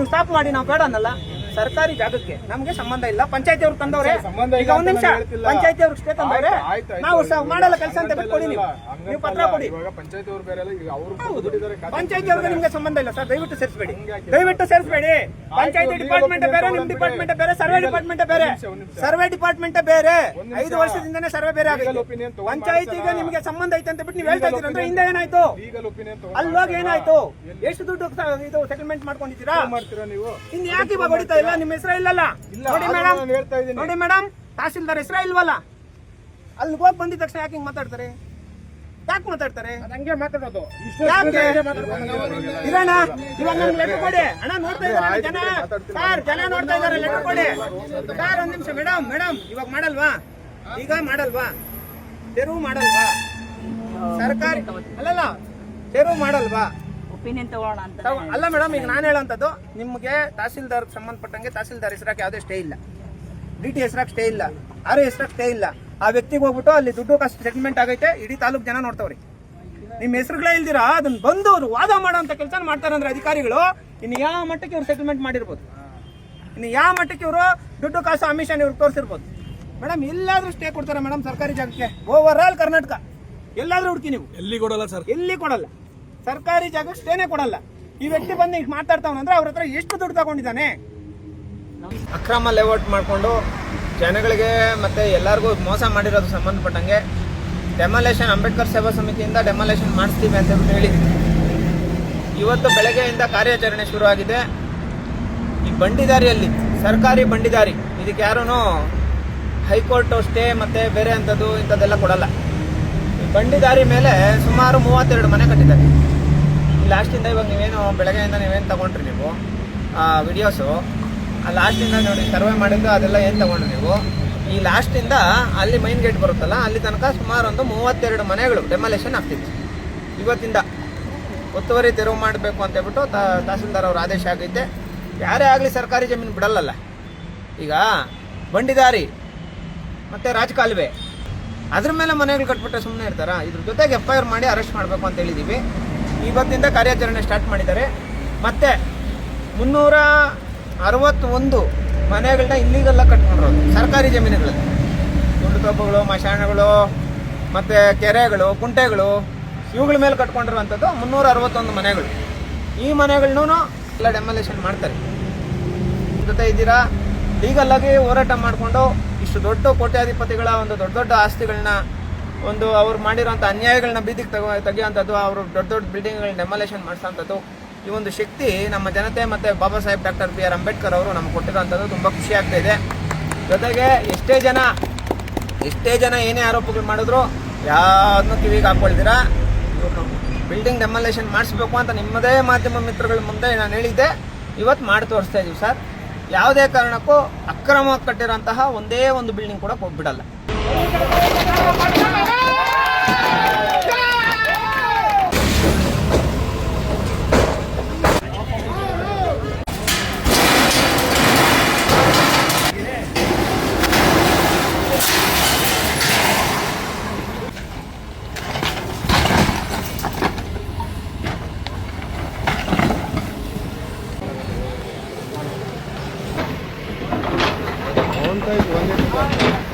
ನೀವು ಸ್ಟಾಪ್ ಮಾಡಿ ನಾವು ಬೇಡ ಅನ್ನಲ್ಲ ಸರ್ಕಾರಿ ಜಾಗಕ್ಕೆ ನಮ್ಗೆ ಸಂಬಂಧ ಇಲ್ಲ. ಪಂಚಾಯತಿ ಅವ್ರು ತಂದವ್ರೆ ಈಗ ಒಂದ್ ನಿಮಿಷ. ಪಂಚಾಯತಿ ಅವ್ರಿಗೆ ಸ್ಟೇ ತಂದವ್ರೆ. ನಾವು ಮಾಡಲ್ಲ ಕೆಲಸ ಅಂತ ಬಿಟ್ಕೊಡಿ ನೀವು. ನೀವು ಪತ್ರ ಕೊಡಿ. ಪಂಚಾಯತಿ ಅವ್ರಿಗೆ ನಿಮ್ಗೆ ಸಂಬಂಧ ಇಲ್ಲ ಸರ್. ದಯವಿಟ್ಟು ಸೇರಿಸಬೇಡಿ. ದಯವಿಟ್ಟು ಸೇರಿಸಬೇಡಿ. ಪಂಚಾಯತಿ ಡಿಪಾರ್ಟ್ಮೆಂಟ್ ಬೇರೆ ನಿಮ್ ಡಿಪಾರ್ಟ್ಮೆಂಟ್ ಬೇರೆ. ಸರ್ವೆ ಡಿಪಾರ್ಟ್ಮೆಂಟ್ ಬೇರೆ. ಸರ್ವೆ ಡಿಪಾರ್ಟ್ಮೆಂಟ್ ಬೇರೆ. ಐದು ವರ್ಷದಿಂದನೇ ಸರ್ವೆ ಬೇರೆ ಆಗಿದೆ. ಪಂಚಾಯತಿಗೆ ನಿಮ್ಗೆ ಸಂಬಂಧ ಐತೆ ಅಂತ ಬಿಟ್ಟು ನೀವು ಹೇಳ್ತಾ ಇದ್ದೀರ ಅಂದ್ರೆ ಹಿಂದೆ ಏನಾಯ್ತು? ಲೀಗಲ್ ಒಪಿನಿಯನ್ ಅಲ್ಲಿ ಹೋಗಿ ಏನಾಯ್ತು? ಎಷ್ಟು ದುಡ್ಡು ಇದು ಸೆಟಲ್ಮೆಂಟ್ ಮಾಡ್ಕೊಂಡಿದ್ದೀರಾ? ಮಾಡ್ತೀರಾ ನೀವು? ಇನ್ ಯಾಕೆ ಇವಾಗ ಹೊಡಿತಾ ಇಲ್ಲ ನಿಮ್ಮ ಹೆಸರ ಇಲ್ಲಲ್ಲ. ಇಲ್ಲ, ನೋಡಿ ಮೇಡಮ್ ನಾನು ಹೇಳ್ತಾ ಇದ್ದೀನಿ. ನೋಡಿ ಮೇಡಮ್ ತಹಸೀಲ್ದಾರ್ ಹೆಸರ ಇಲ್ವಲ್ಲ? ಅಲ್ಲಿ ಹೋಗಿ ಬಂದಿದ ತಕ್ಷಣ ಯಾಕೆ ಹಿಂಗ್ ಮಾತಾಡ್ತಾರೆ? ಯಾಕೆ ಮಾತಾಡ್ತಾರೆ? ಹಂಗೆ ಮಾತಾಡೋದು. ಯಾಕೆ? ಇರೋಣ ಇವಾಗ ನಮ್ಗೆ ಲೆಟರ್ ಕೊಡಿ. ಅಣ್ಣ ನೋಡ್ತಾ ಇದ್ದಾರೆ ಜನ. ಸರ್ ಜನ ನೋಡ್ತಾ ಇದ್ದಾರೆ ಲೆಟರ್ ಕೊಡಿ. ಸರ್ ಒಂದ್ ನಿಮಿಷ ಮೇಡಮ್ ಮೇಡಮ್ ಇವಾಗ ಮಾಡಲ್ವಾ? ಈಗ ಮಾಡಲ್ವಾ? ತೆರವು ಮಾಡಲ್ವಾ? ಸರ್ಕಾರಿ ಅಲ್ಲಲ್ಲ ತೆರವು ಮಾಡಲ್ವಾ? ಒಪಿನಿಯನ್ ತಗೊಳ್ಳೋಣ ಅಂತ ಅಲ್ಲ ಮೇಡಮ್ ಈಗ ನಾನು ಹೇಳೋಂಥದ್ದು ನಿಮಗೆ ತಹಸೀಲ್ದಾರ್ ಸಂಬಂಧಪಟ್ಟಂಗೆ ತಹಸೀಲ್ದಾರ್ ಹೆಸರಾಕ್ ಯಾವುದೇ ಸ್ಟೇ ಇಲ್ಲ. ಡಿ ಟಿ ಹೆಸರಾಕ್ ಸ್ಟೇ ಇಲ್ಲ. ಆರ್ ಹೆಸರಾಕ್ ಸ್ಟೇ ಇಲ್ಲ. ಆ ವ್ಯಕ್ತಿಗೆ ಹೋಗ್ಬಿಟ್ಟು ಅಲ್ಲಿ ದುಡ್ಡು ಕಾಸು ಸೆಟಲ್ಮೆಂಟ್ ಆಗೈತೆ ಇಡೀ ತಾಲೂಕು ಜನ ನೋಡ್ತಾವ್ರಿ. ನಿಮ್ಮ ಹೆಸರುಗಳೇ ಇಲ್ದಿರಾ? ಅದನ್ನ ಬಂದು ಅವರು ವಾದ ಮಾಡೋಂಥ ಕೆಲಸ ಮಾಡ್ತಾರೆ ಅಂದ್ರೆ ಅಧಿಕಾರಿಗಳು ಇನ್ನು ಯಾವ ಮಟ್ಟಕ್ಕೆ ಇವ್ರು ಸೆಟಲ್ಮೆಂಟ್ ಮಾಡಿರ್ಬೋದು? ಇನ್ನು ಯಾವ ಮಟ್ಟಕ್ಕೆ ಇವರು ದುಡ್ಡು ಕಾಸು ಅಮಿಷನ್ ಇವ್ರಿಗೆ ತೋರಿಸಿರ್ಬೋದು? ಮೇಡಮ್ ಎಲ್ಲಾದ್ರೂ ಸ್ಟೇ ಕೊಡ್ತಾರೆ ಮೇಡಮ್ ಸರ್ಕಾರಿ ಜಾಗಕ್ಕೆ. Over all Karnataka. ಎಲ್ಲಾದ್ರೂ ಹುಡುಕಿ ನೀವು. ಎಲ್ಲಿ ಕೊಡಲ್ಲ ಸರ್ ಎಲ್ಲಿ ಕೊಡಲ್ಲ. ಸರ್ಕಾರಿ ಜಾಗಕ್ಕೆ ಸ್ಟೇನೇ ಕೊಡಲ್ಲ. ಈ ವ್ಯಕ್ತಿ ಬಂದು ಈಗ ಮಾತಾಡ್ತಾವನಂದ್ರೆ ಅವ್ರ ಹತ್ರ ಎಷ್ಟು ದುಡ್ಡು ತಗೊಂಡಿದ್ದಾನೆ? ಅಕ್ರಮ ಲೇಔಟ್ ಮಾಡಿಕೊಂಡು ಜನಗಳಿಗೆ ಮತ್ತೆ ಎಲ್ಲರಿಗೂ ಮೋಸ ಮಾಡಿರೋದು ಸಂಬಂಧಪಟ್ಟಂಗೆ ಡೆಮಾಲೇಷನ್ ಅಂಬೇಡ್ಕರ್ ಸೇವಾ ಸಮಿತಿಯಿಂದ ಡೆಮಾಲೇಷನ್ ಮಾಡಿಸ್ತೀವಿ ಅಂತ ಹೇಳಿ ಇವತ್ತು ಬೆಳಗ್ಗೆಯಿಂದ ಕಾರ್ಯಾಚರಣೆ ಶುರುವಾಗಿದೆ. ಈ ಬಂಡಿದಾರಿಯಲ್ಲಿ, ಸರ್ಕಾರಿ ಬಂಡಿದಾರಿ, ಇದಕ್ಕೆ ಯಾರೂ ಹೈಕೋರ್ಟ್ ಸ್ಟೇ ಮತ್ತೆ ಬೇರೆ ಅಂಥದ್ದು ಇಂಥದ್ದೆಲ್ಲ ಕೊಡಲ್ಲ. ಬಂಡಿದಾರಿ ಮೇಲೆ ಸುಮಾರು ಮೂವತ್ತೆರಡು ಮನೆ ಕಟ್ಟಿದ್ದಾರೆ. ಲಾಸ್ಟಿಂದ ಇವಾಗ ನೀವೇನು ಬೆಳಗ್ಗೆಯಿಂದ ನೀವೇನು ತಗೊಂಡ್ರಿ ನೀವು? ವಿಡಿಯೋಸು ಆ ಲಾಸ್ಟಿಂದ ನೋಡಿ ಸರ್ವೆ ಮಾಡಿದ್ದು ಅದೆಲ್ಲ ಏನು ತಗೊಂಡ್ರಿ ನೀವು? ಈ ಲಾಸ್ಟಿಂದ ಅಲ್ಲಿ ಮೈನ್ ಗೇಟ್ ಬರುತ್ತಲ್ಲ, ಅಲ್ಲಿ ತನಕ ಸುಮಾರು ಒಂದು ಮೂವತ್ತೆರಡು ಮನೆಗಳು ಡೆಮಾಲೇಷನ್ ಆಗ್ತಿತ್ತು ಇವತ್ತಿಂದ ಒತ್ತುವರಿ ತೆರವು ಮಾಡಬೇಕು ಅಂತ ಹೇಳ್ಬಿಟ್ಟು ತಾ- ತಹಸೀಲ್ದಾರ್ ಅವ್ರ ಆದೇಶ ಆಗೈತೆ. ಯಾರೇ ಆಗಲಿ ಸರ್ಕಾರಿ ಜಮೀನು ಬಿಡಲ್ಲಲ್ಲ. ಈಗ ಬಂಡಿದಾರಿ, ಮತ್ತು ರಾಜಕಾಲುವೆ. ಅದ್ರ ಮೇಲೆ ಮನೆಗಳು ಕಟ್ಬಿಟ್ರೆ ಸುಮ್ಮನೆ ಇರ್ತಾರ? ಇದ್ರ ಜೊತೆಗೆ ಎಫ್ ಮಾಡಿ ಅರೆಸ್ಟ್ ಮಾಡಬೇಕು ಅಂತ ಹೇಳಿದ್ದೀವಿ ಇವತ್ತಿಂದ ಕಾರ್ಯಾಚರಣೆ ಸ್ಟಾರ್ಟ್ ಮಾಡಿದ್ದಾರೆ. ಮತ್ತೆ ಮುನ್ನೂರ ಅರವತ್ತೊಂದು ಮನೆಗಳನ್ನ ಇಲ್ಲಿಗೆಲ್ಲ ಕಟ್ಕೊಂಡಿರೋದು ಸರ್ಕಾರಿ ಜಮೀನುಗಳಲ್ಲಿ. ಗುಂಡು ತೊಬ್ಬಗಳು ಮಶಾಣಗಳು, ಮತ್ತು ಕೆರೆಗಳು, ಕುಂಟೆಗಳು, ಇವುಗಳ ಮೇಲೆ ಕಟ್ಕೊಂಡಿರುವಂಥದ್ದು ಮುನ್ನೂರ ಅರವತ್ತೊಂದು ಮನೆಗಳು. ಈ ಮನೆಗಳನ್ನೂ ಎಲ್ಲ ಡೆಮಾಲೇಷನ್ ಮಾಡ್ತಾರೆ. ಜೊತೆ ಇದ್ದೀರಾ? ಲೀಗಲ್ ಆಗಿ ಹೋರಾಟ ಮಾಡಿಕೊಂಡು ಇಷ್ಟು ದೊಡ್ಡ ಕೋಟ್ಯಾಧಿಪತಿಗಳ ಒಂದು ದೊಡ್ಡ ದೊಡ್ಡ ಆಸ್ತಿಗಳನ್ನ ಒಂದು ಅವ್ರು ಮಾಡಿರೋಂಥ ಅನ್ಯಾಯಗಳನ್ನ ಬೀದಿಗೆ ತಗೋ ತೆಗೆಯುವಂಥದ್ದು, ಅವರು ದೊಡ್ಡ ದೊಡ್ಡ ಬಿಲ್ಡಿಂಗ್ಗಳನ್ನ ಡೆಮಾಲೇಷನ್ ಮಾಡಿಸೋಂಥದ್ದು, ಈ ಒಂದು ಶಕ್ತಿ ನಮ್ಮ ಜನತೆ ಮತ್ತು Baba Saheb doctor B R Ambedkar ಅವರು ನಮ್ಗೆ ಕೊಟ್ಟಿರೋಂಥದ್ದು ತುಂಬ ಖುಷಿ ಆಗ್ತಾ ಇದೆ. ಜೊತೆಗೆ ಎಷ್ಟೇ ಜನ ಎಷ್ಟೇ ಜನ ಏನೇ ಆರೋಪಗಳು ಮಾಡಿದ್ರು ಯಾರನ್ನೂ ಕಿವಿಗೆ ಹಾಕೊಳ್ತೀರಾ ಬಿಲ್ಡಿಂಗ್ ಡೆಮಾಲೇಷನ್ ಮಾಡಿಸ್ಬೇಕು ಅಂತ ನಿಮ್ಮದೇ ಮಾಧ್ಯಮ ಮಿತ್ರಗಳ ಮುಂದೆ ನಾನು ಹೇಳಿದ್ದೆ. ಇವತ್ತು ಮಾಡಿ ತೋರಿಸ್ತಾ ಇದೀವಿ ಸರ್. ಯಾವುದೇ ಕಾರಣಕ್ಕೂ ಅಕ್ರಮ ಕಟ್ಟಿರೋಂತಹ ಒಂದೇ ಒಂದು ಬಿಲ್ಡಿಂಗ್ ಕೂಡ ಕೊಟ್ಬಿಡಲ್ಲ 在이즈완 전.